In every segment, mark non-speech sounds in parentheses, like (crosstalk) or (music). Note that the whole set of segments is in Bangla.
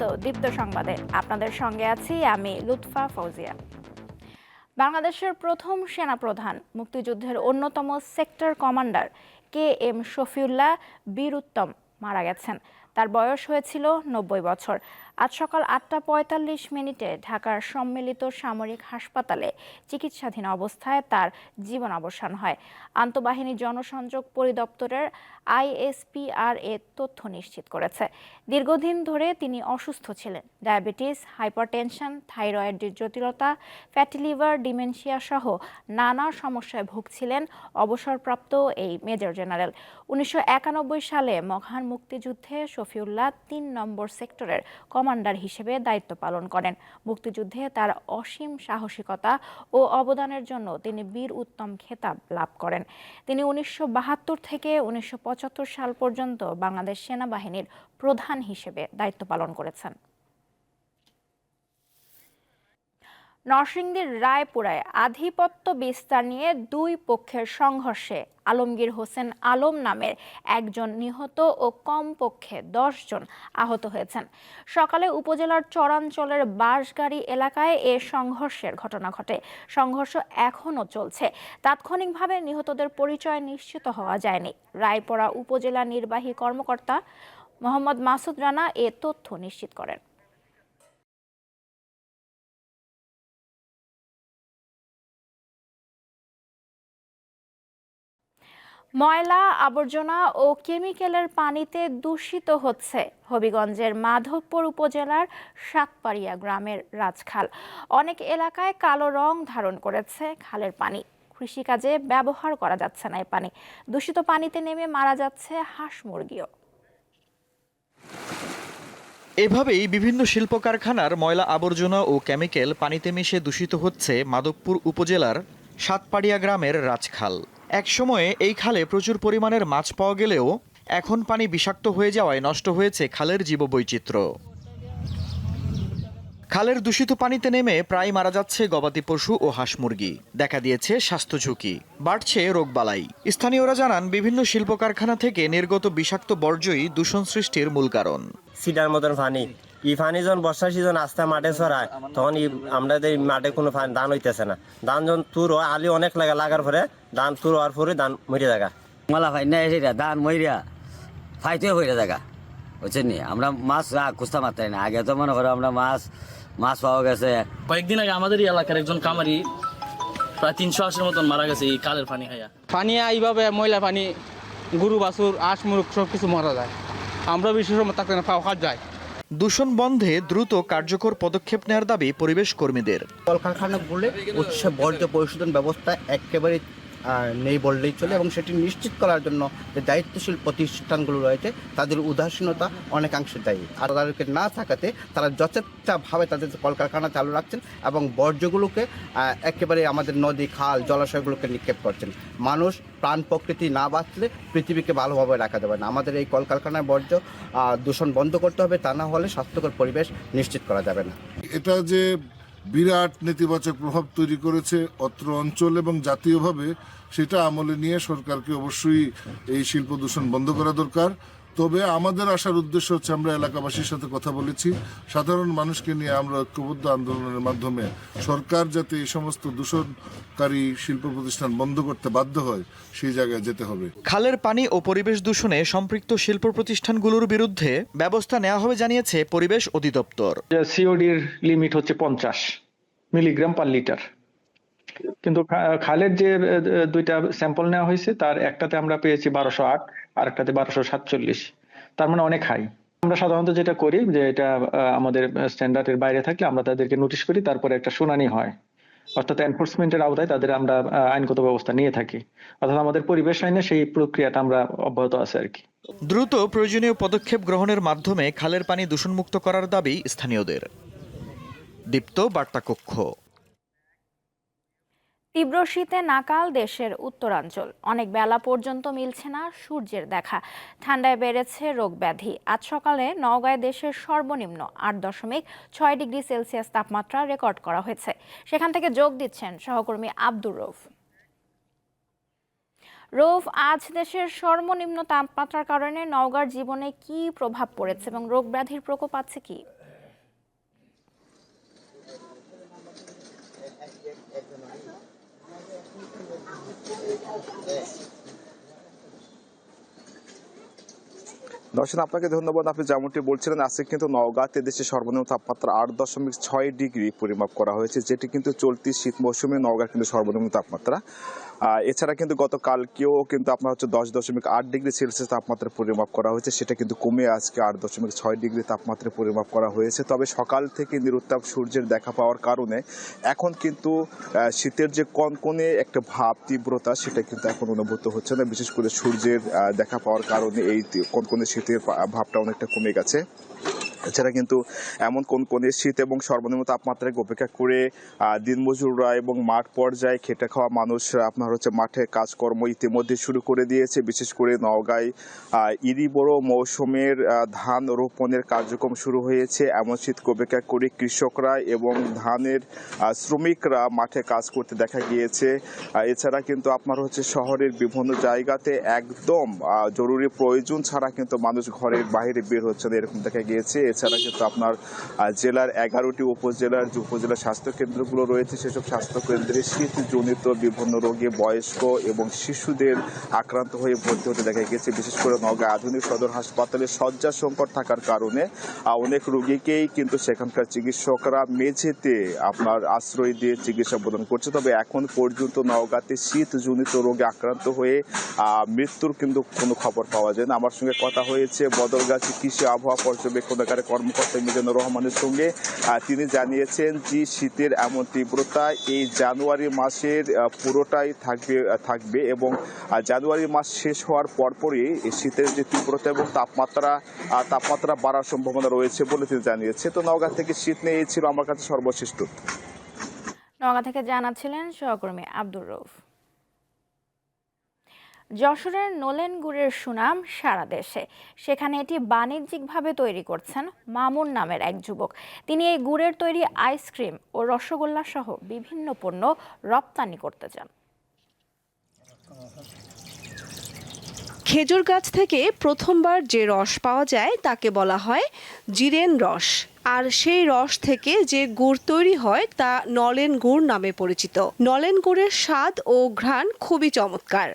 স্বাগত দীপ্ত সংবাদে। আপনাদের সঙ্গে আছি আমি লুৎফা ফৌজিয়া। বাংলাদেশের প্রথম সেনাপ্রধান, মুক্তিযুদ্ধের অন্যতম sector commander K M Shafiullah Bir Uttom মারা গেছেন। তার বয়স হয়েছিল নব্বই বছর। আজ সকাল আটটা পঁয়তাল্লিশ মিনিটে ঢাকার সম্মিলিত সামরিক হাসপাতালে চিকিৎসাধীন অবস্থায় তার জীবন অবসান হয়। আন্তঃবাহিনী জনসংযোগ পরিদপ্তরের আইএসপিআর এ তথ্য নিশ্চিত করেছে। দীর্ঘদিন ধরে তিনি অসুস্থ ছিলেন। ডায়াবেটিস, হাইপারটেনশন থাইরয়েডের জটিলতা, ফ্যাটি লিভার, ডিমেনশিয়া সহ নানা সমস্যায় ভুগছিলেন অবসরপ্রাপ্ত এই মেজর জেনারেল। উনিশশো একানব্বই সালে মহান মুক্তিযুদ্ধে শফিউল্লাহ তিন নম্বর সেক্টরের কমান্ডার হিসেবে দায়িত্ব পালন করেন। মুক্তিযুদ্ধে তার অসীম সাহসিকতা ও অবদানের জন্য তিনি বীর উত্তম খেতাব লাভ করেন। তিনি উনিশশো বাহাত্তর থেকে উনিশশো পঁচাত্তর সাল পর্যন্ত বাংলাদেশ সেনাবাহিনীর প্রধান হিসেবে দায়িত্ব পালন করেছেন। নরসিংদীর রায়পুরায় আধিপত্য বিস্তার নিয়ে দুই পক্ষের সংঘর্ষে আলমগীর হোসেন আলম নামের একজন নিহত ও কমপক্ষে জন আহত হয়েছেন। সকালে উপজেলার চরাঞ্চলের বাঁশগাড়ি এলাকায় এ সংঘর্ষের ঘটনা ঘটে। সংঘর্ষ এখনও চলছে। তাৎক্ষণিকভাবে নিহতদের পরিচয় নিশ্চিত হওয়া যায়নি। রায়পুরা উপজেলা নির্বাহী কর্মকর্তা মোহাম্মদ মাসুদ রানা এ তথ্য নিশ্চিত করেন। ময়লা, আবর্জনা ও কেমিক্যালের পানিতে দূষিত হচ্ছে হবিগঞ্জের মাধবপুর উপজেলার সাতপাড়িয়া গ্রামের রাজখাল। অনেক এলাকায় কালো রং ধারণ করেছে খালের পানি। কৃষিকাজে ব্যবহার করা যাচ্ছে না এই পানি। দূষিত পানিতে নেমে মারা যাচ্ছে হাঁস মুরগিও। এভাবেই বিভিন্ন শিল্প কারখানার ময়লা, আবর্জনা ও কেমিক্যাল পানিতে মিশে দূষিত হচ্ছে মাধবপুর উপজেলার সাতপাড়িয়া গ্রামের রাজখাল। এক সময়ে এই খালে প্রচুর পরিমাণের মাছ পাওয়া গেলেও এখন পানি বিষাক্ত হয়ে যাওয়ায় নষ্ট হয়েছে খালের জীববৈচিত্র্য। খালের দূষিত পানিতে নেমে প্রায় মারা যাচ্ছে গবাদি পশু ও হাঁস মুরগি। দেখা দিয়েছে স্বাস্থ্য ঝুঁকি। বাড়ছে রোগবালাই স্থানীয়রা জানান, বিভিন্ন শিল্প কারখানা থেকে নির্গত বিষাক্ত বর্জ্যই দূষণ সৃষ্টির মূল কারণ। সিডার মতন পানি। ই পানি যখন বর্ষার সিজন আস্তে মাঠে ছড়ায় তখন ই আমাদের মাঠে কোনো পানি ধান হইতেছে না। ধান যখন তুর হয়, আলি অনেক লাগা লাগার পরে ধান তুর হওয়ার পরে ধান মরে জায়গা মালা ফাই না এসে ধান মইরা ফাইতে হইরা জায়গা বুঝছেন নি? আমরা মাছ খুঁজতে মাত্রাই না আগে তো মনে করো আমরা মাছ মাছ পাওয়া গেছে। কয়েকদিন আগে আমাদের এলাকার একজন কামারি প্রায় তিনশো আশির মতন মারা গেছে এই কালের পানি খাইয়া। পানি এইভাবে ময়লা পানি গরু বাছুর আঁশ মুরগ সব কিছু মারা যায়। আমরা বিশেষ সময় থাকতে না পাওয়া যায়। দূষণ বন্ধে দ্রুত কার্যকর পদক্ষেপ নেওয়ার দাবি পরিবেশ কর্মীদের। কলকারখানা কলকারখানাগুলো হচ্ছে বর্জ্য পরিশোধন ব্যবস্থা একেবারে নেই বললেই চলে এবং সেটি নিশ্চিত করার জন্য যে দায়িত্বশীল প্রতিষ্ঠানগুলো রয়েছে, তাদের উদাসীনতা অনেকাংশে দায়ী। আর তাদেরকে না থাকাতে তারা যথেচ্ছাভাবে তাদের কলকারখানা চালু রাখছেন এবং বর্জ্যগুলোকে একেবারে আমাদের নদী, খাল, জলাশয়গুলোকে নিক্ষেপ করছেন। মানুষ প্রাণ প্রকৃতি না বাঁচলে পৃথিবীকে ভালোভাবে রাখা যাবে না। আমাদের এই কলকারখানায় বর্জ্য দূষণ বন্ধ করতে হবে, তা না হলে স্বাস্থ্যকর পরিবেশ নিশ্চিত করা যাবে না। এটা যে বিরাট নেতিবাচক প্রভাব তৈরি করেছে অত্র অঞ্চল এবং জাতীয়ভাবে সেটা আমলে নিয়ে সরকারকে অবশ্যই এই শিল্প দূষণ বন্ধ করা দরকার। তবে আমাদের আসার উদ্দেশ্য হচ্ছে আমরা এলাকাবাসীর সাথে কথা বলেছি। সাধারণ মানুষকে নিয়ে আমরা ঐক্যবদ্ধ আন্দোলনের মাধ্যমে সরকার যাতে এই সমস্ত দূষণকারী শিল্প প্রতিষ্ঠান বন্ধ করতে বাধ্য হয় সেই জায়গায় যেতে হবে। খালের পানি ও পরিবেশ দূষণে সম্পৃক্ত শিল্প প্রতিষ্ঠানগুলোর বিরুদ্ধে ব্যবস্থা নেওয়া হবে জানিয়েছে পরিবেশ অধিদপ্তর। সিওডির লিমিট হচ্ছে পঞ্চাশ মিলিগ্রাম পার লিটার কিন্তু খালের যে দুইটা স্যাম্পল নেওয়া হয়েছে, তার একটাতে আমরা পেয়েছি বারোশো আট, আর একটাতে বারোশো সাতচল্লিশ। তার মানে অনেক হাই আমরা সাধারণত যেটা করি, যে এটা আমাদের স্ট্যান্ডার্ডের বাইরে থাকলে আমরা তাদেরকে নোটিশ করি, তারপরে একটা শুনানি হয়। অর্থাৎ এনফোর্সমেন্টের আওতায় তাদের আমরা আইনগত ব্যবস্থা নিয়ে থাকি। অর্থাৎ আমাদের পরিবেশ আইনে সেই প্রক্রিয়াটা আমরা অব্যাহত আছে আর কি। দ্রুত প্রয়োজনীয় পদক্ষেপ গ্রহণের মাধ্যমে খালের পানি দূষণমুক্ত করার দাবি স্থানীয়দের। দীপ্ত বার্তা কক্ষ তীব্র শীতে নাকাল দেশের উত্তরাঞ্চল। অনেক বেলা পর্যন্ত মিলছে না সূর্যের দেখা। ঠান্ডায় বেড়েছে রোগ ব্যাধি। আজ সকালে নওগাঁয় দেশের সর্বনিম্ন আট দশমিক ছয় ডিগ্রি সেলসিয়াস তাপমাত্রা রেকর্ড করা হয়েছে। সেখান থেকে যোগ দিচ্ছেন সহকর্মী আব্দুর রৌফ। রৌফ, আজ দেশের সর্বনিম্ন তাপমাত্রার কারণে নওগাঁর জীবনে কি প্রভাব পড়েছে এবং রোগ ব্যাধির প্রকোপ আছে কি? দর্শন আপনাকে ধন্যবাদ। আপনি যেমনটি বলছিলেন, আজকে কিন্তু নওগাঁতে দেশে সর্বনিম্ন তাপমাত্রা আট দশমিক ছয় ডিগ্রি পরিমাপ করা হয়েছে, যেটি কিন্তু চলতি শীত মৌসুমে নওগাঁর কিন্তু সর্বনিম্ন তাপমাত্রা এছাড়া কিন্তু গতকালকেও কিন্তু আপনার হচ্ছে দশ দশমিক আট ডিগ্রি সেলসিয়াস তাপমাত্রা পরিমাপ করা হয়েছে, সেটা কিন্তু কমে আজকে আট দশমিক ছয় ডিগ্রি তাপমাত্রা পরিমাপ করা হয়েছে। তবে সকাল থেকে নিরুত্তাপ সূর্যের দেখা পাওয়ার কারণে এখন কিন্তু শীতের যে কনকনে একটা ভাব, তীব্রতা, সেটা কিন্তু এখন অনুভূত হচ্ছে না। বিশেষ করে সূর্যের দেখা পাওয়ার কারণে এই কনকনে শীতের ভাবটা অনেকটা কমে গেছে। এছাড়া কিন্তু এমন কোন কোন শীত এবং সর্বনিম্ন তাপমাত্রাকে উপেক্ষা করে দিনমজুররা এবং মাঠ পর্যায়ে খেটে খাওয়া মানুষ আপনার হচ্ছে মাঠে কাজকর্ম ইতিমধ্যে শুরু করে দিয়েছে। বিশেষ করে নওগাঁয় ইরি বড় মৌসুমের ধান রোপণের কার্যক্রম শুরু হয়েছে। এমন শীতকে উপেক্ষা করে কৃষকরা এবং ধানের শ্রমিকরা মাঠে কাজ করতে দেখা গিয়েছে। এছাড়া কিন্তু আপনার হচ্ছে শহরের বিভিন্ন জায়গাতে একদম জরুরি প্রয়োজন ছাড়া কিন্তু মানুষ ঘরের বাইরে বের হচ্ছে না, এরকম দেখা গিয়েছে। এছাড়া কিন্তু আপনার জেলার এগারোটি উপজেলার যে উপজেলা স্বাস্থ্য কেন্দ্রগুলো রয়েছে, সেসব স্বাস্থ্য কেন্দ্রে শীতজনিত বিভিন্ন রোগে বয়স্ক এবং শিশুদের আক্রান্ত হয়ে ভর্তি হতে দেখা গিয়েছে বিশেষ করে নওগাঁ আধুনিক সদর হাসপাতালে শয্যা সংকট থাকার কারণে অনেক রোগীকেই কিন্তু সেখানকার চিকিৎসকরা মেঝেতে আপনার আশ্রয় দিয়ে চিকিৎসা প্রদান করছে। তবে এখন পর্যন্ত নওগাঁতে শীতজনিত রোগে আক্রান্ত হয়ে মৃত্যুর কিন্তু কোনো খবর পাওয়া যায় না। আমার সঙ্গে কথা হয়েছে বদলগাছি কৃষি আবহাওয়া পর্যবেক্ষণাগারের কর্মকর্তা মিজানুর রহমানের সঙ্গে তিনি জানিয়েছেন যে শীতের এমন তীব্রতা এই জানুয়ারি মাসের পুরোটাই থাকবে থাকবে এবং জানুয়ারি মাস শেষ হওয়ার পরপরই শীতের যে তীব্রতা এবং তাপমাত্রা তাপমাত্রা বাড়ার সম্ভাবনা রয়েছে বলে তিনি জানিয়েছে। তো নওগাঁ থেকে শীত নিয়ে ছিল আমার কাছে সর্বশ্রেষ্ঠ নওগাঁ থেকে জানাচ্ছিলেন সহকর্মী আব্দুর রৌফ যশোরের নোলেন গুড়ের সুনাম সারা দেশে। সেখানে এটি বাণিজ্যিকভাবে তৈরি করছেন মামুন নামের এক যুবক। তিনি এই গুড়ের তৈরি আইসক্রিম ও রসগোল্লা সহ বিভিন্ন পণ্য রপ্তানি করতে চান। খেজুর গাছ থেকে প্রথমবার যে রস পাওয়া যায়, তাকে বলা হয় জিরেন রস। আর সেই রস থেকে যে গুড় তৈরি হয়, তা নলেন গুড় নামে পরিচিত। নলেন গুড়ের স্বাদ ও ঘ্রাণ খুবই চমৎকার।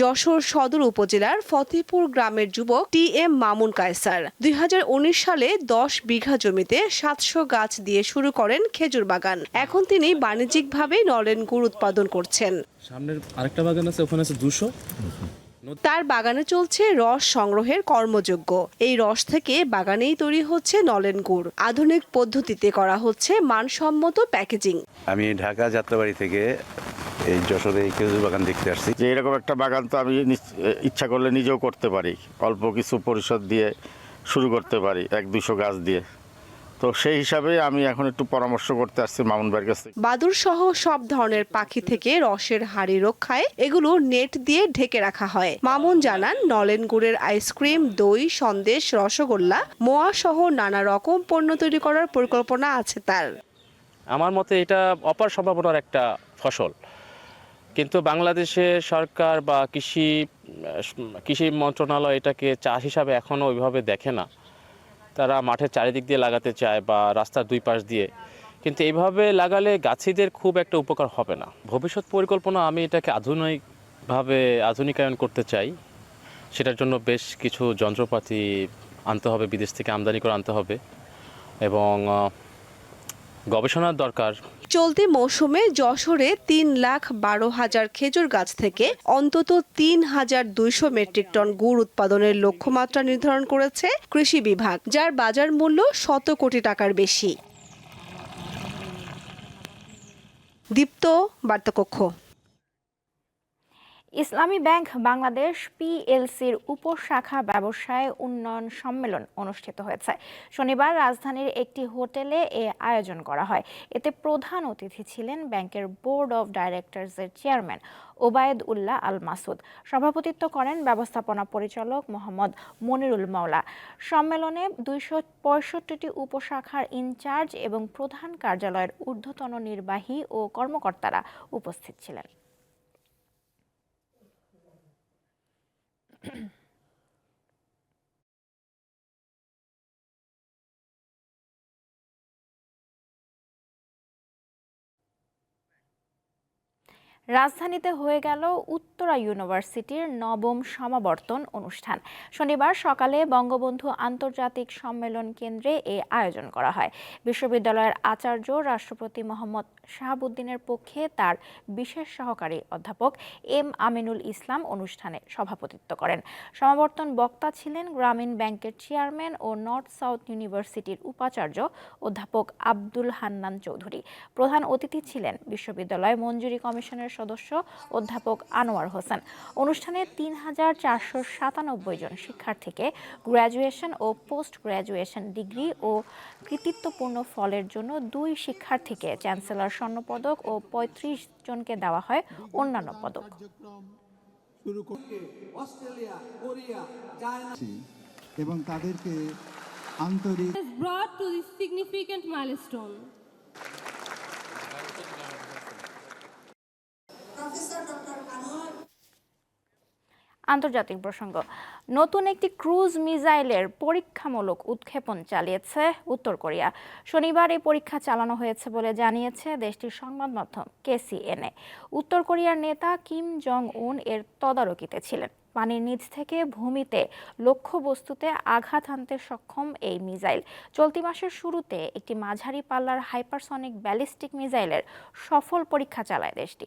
যশোর সদর উপজেলার ফতেপুর গ্রামের যুবক টি এম মামুন কায়সার। দুই হাজার উনিশ সালে দশ বিঘা জমিতে সাতশো গাছ দিয়ে শুরু করেন খেজুর বাগান। এখন তিনি বাণিজ্যিকভাবে নলেন গুড় উৎপাদন করছেন। সামনের আরেকটা বাগান আছে ওখানে আছে দুশো। তার বাগানে চলছে রস সংগ্রহের কর্মযোগ্য এই রস থেকে বাগানেই তৈরি হচ্ছে নলেন গুড়। আধুনিক পদ্ধতিতে করা হচ্ছে মানসম্মত প্যাকেজিং। আমি ঢাকা যাত্রাবাড়ি থেকে এই যশোরে এই খেজুর বাগান দেখতে আসছি। যে এরকম একটা বাগান তো আমি ইচ্ছা করলে নিজেও করতে পারি। অল্প কিছু পরিষদ দিয়ে শুরু করতে পারি এক দুশো গাছ দিয়ে। তো সেই হিসাবে আমি এখন একটু পরামর্শ করতে আসছি মামুন ভাইয়ের কাছে বাদুর সহ সব ধরনের পাখি থেকে রসের হাড়ি রক্ষায় এগুলো নেট দিয়ে ঢেকে রাখা হয়। মামুন জানান নলেন গুড়ের আইসক্রিম দই সন্দেশ রসগোল্লা মোয়া সহ নানা রকম পণ্য তৈরি করার পরিকল্পনা আছে তার। আমার মতে এটা অপার সম্ভাবনার একটা ফসল। কিন্তু বাংলাদেশে সরকার বা কৃষি কৃষি মন্ত্রণালয় এটাকে চাষ হিসাবে এখনও ওইভাবে দেখে না। তারা মাঠের চারিদিক দিয়ে লাগাতে চায় বা রাস্তার দুই পাশ দিয়ে। কিন্তু এইভাবে লাগালে গাছিদের খুব একটা উপকার হবে না। ভবিষ্যৎ পরিকল্পনা আমি এটাকে আধুনিকভাবে আধুনিকায়ন করতে চাই। সেটার জন্য বেশ কিছু যন্ত্রপাতি আনতে হবে, বিদেশ থেকে আমদানি করে আনতে হবে। এবং গবেষণার দরকার চলতি মৌসুমে যশোরে তিন লাখ বারো হাজার খেজুর গাছ থেকে অন্তত তিন হাজার দুইশো মেট্রিক টন গুড় উৎপাদনের লক্ষ্যমাত্রা নির্ধারণ করেছে কৃষি বিভাগ, যার বাজার মূল্য শত কোটি টাকার বেশি। দীপ্ত, বার্তাকক্ষ। ইসলামী ব্যাংক বাংলাদেশ পিএলসির উপশাখা ব্যবসায় উন্নয়ন সম্মেলন অনুষ্ঠিত হয়েছে। শনিবার রাজধানীর একটি হোটেলে এ আয়োজন করা হয়। এতে প্রধান অতিথি ছিলেন ব্যাংকের বোর্ড অব ডাইরেক্টরসের চেয়ারম্যান ওবায়দ উল্লাহ আল মাসুদ। সভাপতিত্ব করেন ব্যবস্থাপনা পরিচালক মোহাম্মদ মনিরুল মাওলা। সম্মেলনে দুইশো পঁয়ষট্টিটি উপশাখার ইনচার্জ এবং প্রধান কার্যালয়ের ঊর্ধ্বতন নির্বাহী ও কর্মকর্তারা উপস্থিত ছিলেন। (clears throat) রাজধানীতে হয়ে গেল উত্তরা ইউনিভার্সিটির নবম সমাবর্তন অনুষ্ঠান। শনিবার সকালে বঙ্গবন্ধু আন্তর্জাতিক সম্মেলন কেন্দ্রে এ আয়োজন করা হয়। বিশ্ববিদ্যালয়ের আচার্য রাষ্ট্রপতি মোহাম্মদ শাহাবুদ্দিনের পক্ষে তার বিশেষ সহকারী অধ্যাপক এম আমিনুল ইসলাম অনুষ্ঠানে সভাপতিত্ব করেন। সমাবর্তন বক্তা ছিলেন গ্রামীণ ব্যাংকের চেয়ারম্যান ও নর্থ সাউথ ইউনিভার্সিটির উপাচার্য অধ্যাপক আব্দুল হান্নান চৌধুরী। প্রধান অতিথি ছিলেন বিশ্ববিদ্যালয় মঞ্জুরি কমিশনের সদস্য অধ্যাপক আনোয়ার হোসেন। অনুষ্ঠানে তিন হাজার চারশো সাতানব্বই জন শিক্ষার্থীকে গ্র্যাজুয়েশন ও পোস্ট গ্র্যাজুয়েশন ডিগ্রি ও কৃতিত্বপূর্ণ ফলের জন্য দুই শিক্ষার্থীকে চ্যান্সেলর স্বর্ণপদক ও পঁয়ত্রিশ জনকে দেওয়া হয় অন্যান্য পদক। এবং তাদেরকে আন্তরিক brought to this significant milestone. আন্তর্জাতিক প্রসঙ্গ। নতুন একটি ক্রুজ মিসাইলের পরীক্ষামূলক উৎক্ষেপণ চালিয়েছে উত্তর কোরিয়া। শনিবার এই পরীক্ষা চালানো হয়েছে বলে জানিয়েছে দেশটির সংবাদ মাধ্যম কেসিএনএ উত্তর কোরিয়ার নেতা কিম জং উন এর তদারকিতে ছিলেন। পানির নিচ থেকে ভূমিতে লক্ষ্যবস্তুতে আঘাত হানতে সক্ষম এই মিসাইল। চলতি মাসের শুরুতে একটি মাঝারি পাল্লার হাইপারসনিক ব্যালিস্টিক মিসাইলের সফল পরীক্ষা চালায় দেশটি।